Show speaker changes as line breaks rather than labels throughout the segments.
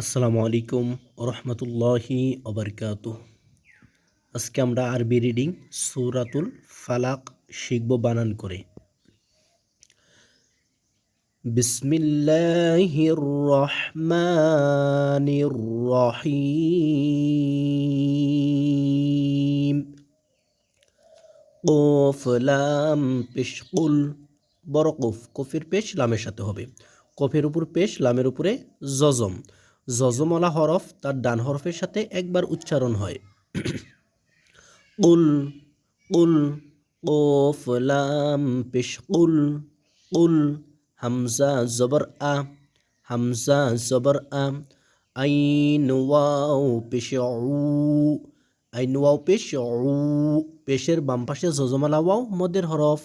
আসসালামু আলাইকুম রহমতুল্লাহি অবরকাত আজকে আমরা আরবি রিডিং সূরাতুল ফালাক শিখব বানান করে। বিসমিল্লাহির রহমানির রহিম কফ লাম পেশ কুল। বড় কফ। কফের পেশ লামের সাথে হবে। কফের উপর পেশ লামের উপরে জজম। জজমলা হরফ তার ডান হরফের সাথে একবার উচ্চারণ হয়। উল উল কফ, লাম, পেশ, কুল কুল, হামজা, জবর, আ, হামজা, জবর, আ ওয়াও, পেশ, উ, আইন পেশ পেশের বাম পাশে জজমালা ওয়াও, মদের হরফ,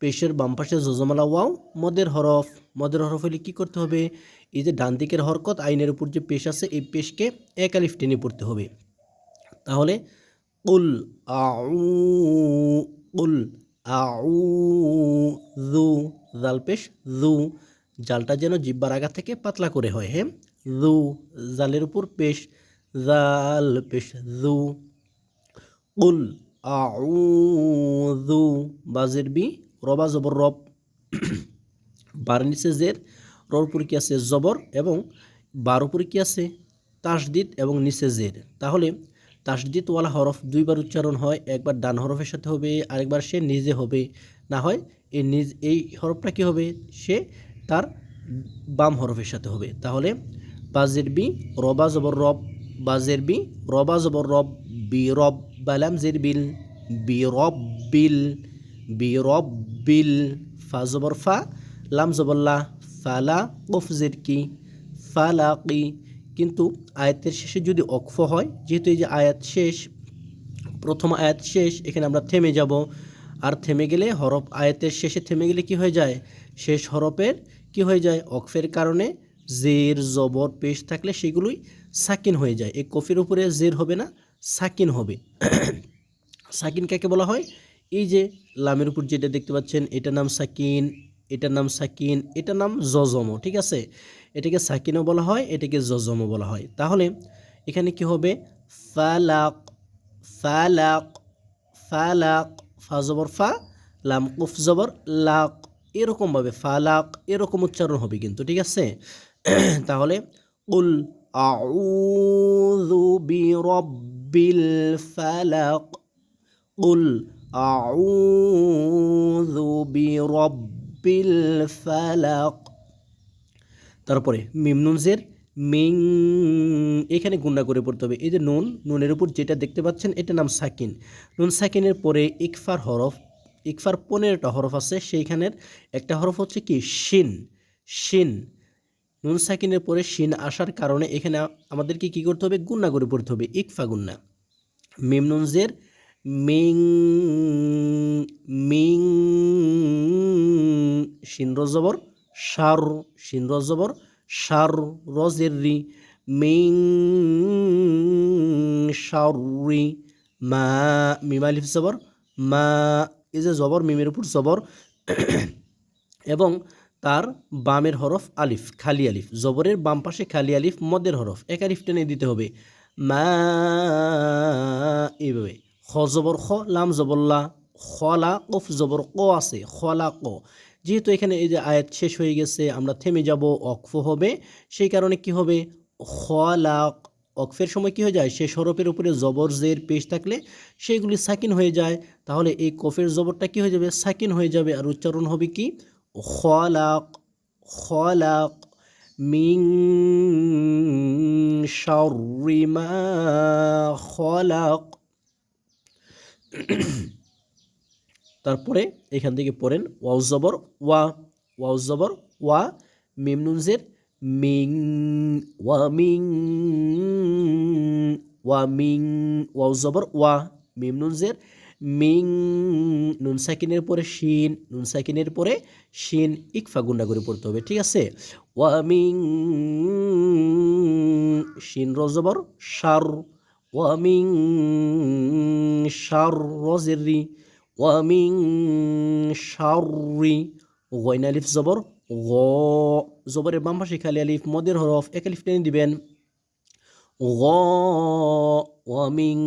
পেশের বাম পাশে জজমালা ওয়াও, মদের হরফ মদের হরফ হলে কী করতে হবে? এই যে ডান দিকের হরকত, আইনের উপর যে পেশ আছে, এই পেশকে এক আলিফ টেনে পড়তে হবে। তাহলে উল আউ উল আউ, জু, জাল পেশ, জু, জালটা যেন জিব্বার আগা থেকে পাতলা করে হয় হ্যাঁ? জু, জালের উপর পেশ, জাল পেশ, জু উল বাজের বি, রবা জবর রব বার নিচে জের রর উপরে কি আছে জবর এবং বার উপরে কি আছে তাসদিদ এবং নিচে জের তাহলে তাসদিদওয়ালা হরফ দুইবার উচ্চারণ হয়, একবার ডান হরফের সাথে হবে, আরেকবার সে নিজে হবে। না হয় এই নিজ এই হরফটা কি হবে? সে তার বাম হরফের সাথে হবে। তাহলে বাজের বি রবা জবর রব, বাজের বি রবা জবর রব, বি রব বালাম জের বিল, বি রব বিল, বি রব বিল, ফা জবর ফা, লাম জবল্লা ফালা কফ জের কি? ফালাকি কিন্তু আয়াতের শেষে যদি অক্ফ হয়, যেহেতু এই যে আয়াত শেষ, প্রথম আয়াত শেষ, এখানে আমরা থেমে যাব। আর থেমে গেলে হরফ আয়াতের শেষে থেমে গেলে কি হয়ে যায়? শেষ হরফের কি হয়ে যায়? অক্ফের কারণে জের, জবর, পেশ থাকলে সেগুলোই সাকিন হয়ে যায়। এই কফির উপরে জের হবে না, সাকিন হবে। সাকিন কাকে বলা হয়? এই যে লামের উপর যেটা দেখতে পাচ্ছেন, এটার নাম সাকিন। এটার নাম সাকিন, এটার নাম জজমও ঠিক আছে? এটাকে সাকিনও বলা হয়, এটাকে জজমও বলা হয়। তাহলে এখানে কি হবে? ফালাক ফালাক ফালাক, ফা জবর ফা, লাম কুফ জবর, লাক। এরকমভাবে ফালাক, এরকম উচ্চারণ হবে কিন্তু, ঠিক আছে? তাহলে উল আউযু বিরাব্বিল ফালাক উল আউযু বিরাব্বিল ফালাক। তারপরে মিম নুনজের মিং, এখানে গুন্ডা করে পড়তে হবে। এই যে নুন, নুনের উপর যেটা দেখতে পাচ্ছেন এটা নাম সাকিন। নুন সাকিনের পরে ইকফার হরফ, ইকফার পনেরোটা হরফ আছে, সেইখানের একটা হরফ হচ্ছে কি? শিন শিন। নুন সাকিনের পরে শিন আসার কারণে এখানে আমাদেরকে কি করতে হবে? গুন্না করে পড়তে হবে, ইকফা গুন্না মিম নুনজের মিং মিং শিন রজবর সার শিন রজবর সার রজের রি মিং সারি মা মিমালিফ জবর, মা, এই যে জবর, মিমের উপর জবর, এবং তার বামের হরফ আলিফ, খালি আলিফ, জবরের বাম পাশে খালি আলিফ, মদের হরফ, এক আলিফ টেনে দিতে হবে, মা, এইভাবে খ জবর, খ, লাম জবল্লা খলা কফ জবর, ক আছে খলা ক যেহেতু এখানে এই যে আয়াত শেষ হয়ে গেছে, আমরা থেমে যাব অক্ফ হবে। সেই কারণে কি হবে? খলাক অকফের সময় কি হয়ে যায়? সে হরফের উপরে জবর জের পেশ থাকলে সেইগুলি সাকিন হয়ে যায়। তাহলে এই কফের জবরটা কি হয়ে যাবে? সাকিন হয়ে যাবে। আর উচ্চারণ হবে কি? খলাক খলাক মিং শাররি মা খলাক তারপরে এখান থেকে পড়েন ওয়াউ জবর, ওয়া ওয়াউ জবর, ওয়া মিম নুনজের মিং, ওয়া মিং ওয়া, মিং ওয়াউ জবর, ওয়া মিম নুনজের মিং, নুন সাকিনের পরে শিন, নুন সাকিনের পরে শিন, ইকফা গুন্ডা করে পড়তে হবে, ঠিক আছে? ওয়া, মিং, শিন রজবর সার ওয়া, মিং সার রজেরি ওয়া মিং সারি গয়না আলিফ জবর গ জবরের বাম পাশে খালি আলিফ মদের হরফ এক আলিফ টেনে গ ওয়ামিং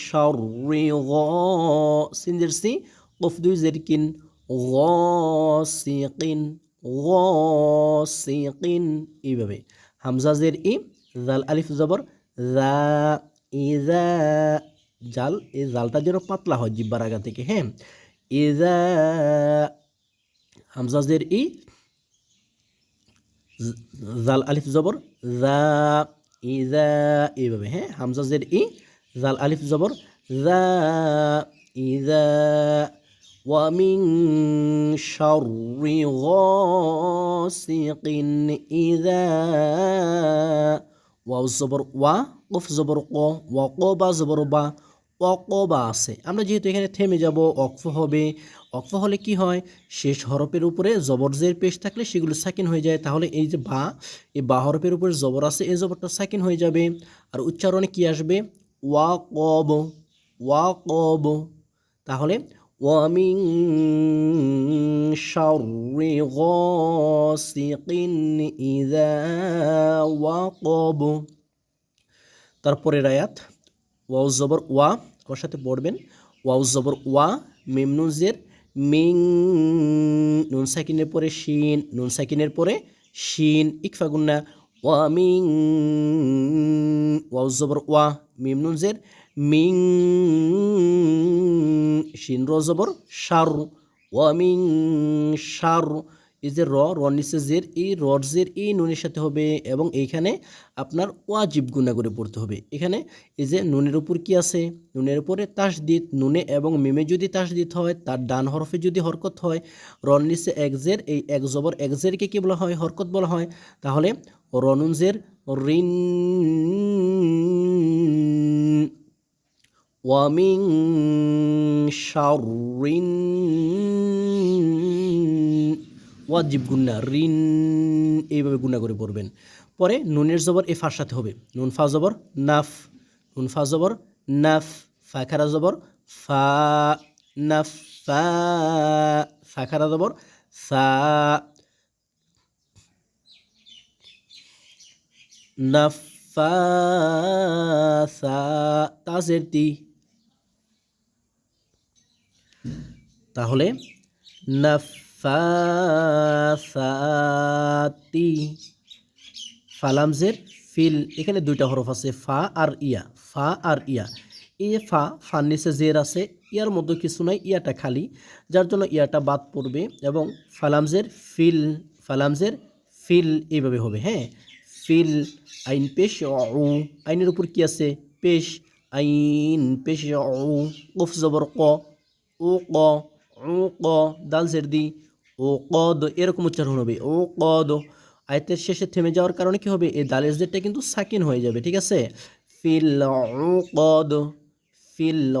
শাররি গ সিনজের সি কফ দুই জেরকিন গসিকিন গসিকিন এইভাবে হামজাজের ই জাল আলিফ জবর জা ইজা জাল এই জালটা যেন পাতলা হয় জিব্বার আগা থেকে হ্যাঁ ইজা হামজাজের ই জাল আলিফ জবর জা ইজা এইভাবে হ্যাঁ হামজাজের ই জাল আলিফ জবর জা ইজা ومن شر غاسق إذا ওয়াও জবর ওয়া কফ জবর ক ওয়া ক বা জবর বা অকবা আছে আমরা যেহেতু এখানে থেমে যাব অক্ফ হবে অক্ফ হলে কি হয় শেষ হরফের উপরে জবরজের পেশ থাকলে সেগুলো সাকিন হয়ে যায় তাহলে এই যে বা এই বা হরফের উপরে জবর আছে এই জবরটা সাকিন হয়ে যাবে আর উচ্চারণে কি আসবে ওয়া কব ওয়া কব তাহলে ومن شر غاسق إذا وقب তারপরের আয়াত ওয়াউ জবর ওয়া আমার সাথে পড়বেন? ওয়াউ জবর ওয়া মেমনুজের মিং, নুন সাকিনের পরে শিন, নুন সাকিনের পরে শিন, ইকফা গুন্না, ওয়া, মিং ওয়াউ জবর ওয়া মেমনুজের মিং, শিন, র জবর, শার ওয়ামিং শার এই যে র র নিচে জের এই রড জের এই নুনের সাথে হবে এবং এইখানে আপনার ওয়াজিব গুণা করে পড়তে হবে। এখানে এই যে নুনের উপর কি আছে? নুনের উপরে তাস দিত নুনে এবং মিমে যদি তাস দিত হয়, তার ডান হরফে যদি হরকত হয় রন নিচে এক জের, এই এক জবর এক জেরকে কী বলা হয়? হরকত বলা হয়। তাহলে রনুন জের, রিন ওয়ামিং শারিন ওয়াজিব গুন্না রিন এইভাবে গুন্না করে পড়বেন। পরে নুনের জবর এ ফার সাথে হবে। নুন ফা জবর, নাফ। নুন ফা জবর, নাফ। ফা খারা জবর, ফা, নাফ। ফা ফা খারা জবর, সা। নাফা তি। তাহলে নাফাসাতি ফালামজের ফিল, এখানে দুইটা হরফ আছে, ফা আর ইয়া, ফা আর ইয়া। এ ফা, ফার নিচে জের আছে, ইয়ার মধ্যে কিছু নাই, ইয়াটা খালি, যার জন্য ইয়াটা বাদ পড়বে, এবং ফালামজের ফিল ফালামজের ফিল এইভাবে হবে হ্যাঁ? ফিল, আইন পেশ, ও আইনের উপর কি আছে? পেশ, আইন পেশ, ও উফ, জবর, ক ও ক ও ক, দাল জেরদি ও কদ এরকম উচ্চারণ হবে। ও কদ আয়তের শেষে থেমে যাওয়ার কারণে কি হবে? এই দালের জেরটা কিন্তু সাকিন হয়ে যাবে, ঠিক আছে? ফিল কদ ফিল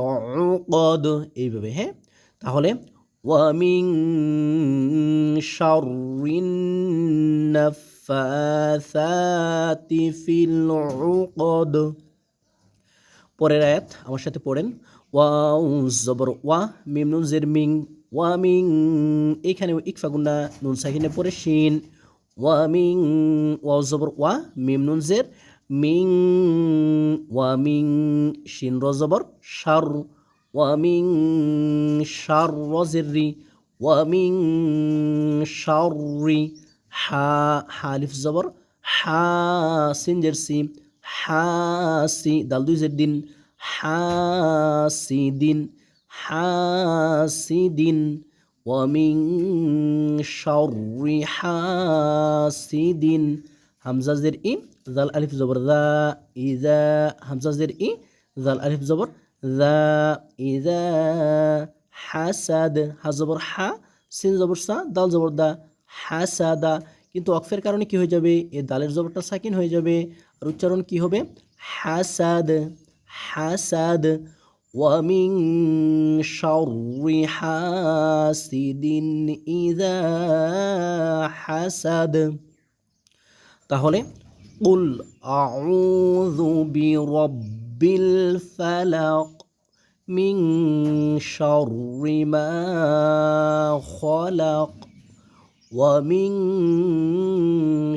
কদ এইভাবে হ্যাঁ? তাহলে ওয়ামিং শারিন ফিল উকদ। পরের আয়াত আমার সাথে পড়েন। ওয়াউ জবর, ওয়া মিম নুন জের মিং ওয়া মিং এখানে ইকফা নুন সাকিনে পরে শিন ওয়া মিং ওয়াউ জবর, ওয়া, মিম নুন জের। মিং ওয়া মিং শিন র জবর, শার। ওয়া মিং শার র জেররি ওয়া শাররি হা হালিফ জবর, হা, সিন জের সি, হা, সি, দাল দুই জের দিন হাসিদিন হাসিদিন ওয়ামিং শারি হাসিদিন। হামজাজের ই জাল আলিফ জবর দা ইজা হামজাজের ই জাল আলিফ জবর দা ইজা হাসাদ, হা জবর হা, সিন জবর সা, দাল জবর দা হাসাদা। কিন্তু অক্ফের কারণে কি হয়ে যাবে? এ দালের জবরটা সাকিন হয়ে যাবে। আর উচ্চারণ কি হবে? হাসাদ হাসাদ। ومن شر حاسد إذا حسد তাহলে قل أعوذ برب الفلق من شر ما خلق ومن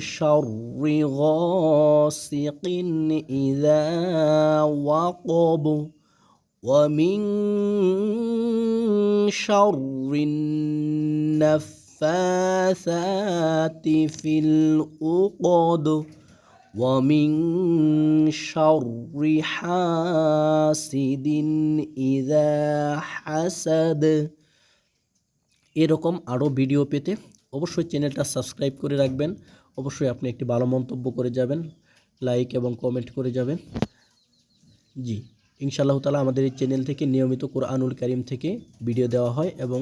شر غاسق إذا وقب ومن شر النفاثات في العقد ومن شر حاسد إذا حسد এরকম আরও ভিডিও পেতে অবশ্যই চ্যানেলটা সাবস্ক্রাইব করে রাখবেন অবশ্যই আপনি একটি ভালো মন্তব্য করে যাবেন লাইক এবং কমেন্ট করে যাবেন জি ইনশাআল্লাহ তালা আমাদের এই চ্যানেল থেকে নিয়মিত কোরআনুল করিম থেকে ভিডিও দেওয়া হয় এবং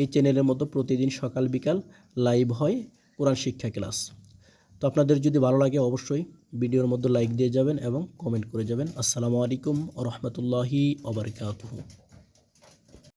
এই চ্যানেলের মতো প্রতিদিন সকাল বিকাল লাইভ হয় কোরআন শিক্ষা ক্লাস। তো আপনাদের যদি ভালো লাগে অবশ্যই ভিডিওর মধ্যে লাইক দিয়ে যাবেন এবং কমেন্ট করে যাবেন। আসসালামু আলাইকুম রহমতুল্লাহি ওবরকাতুহু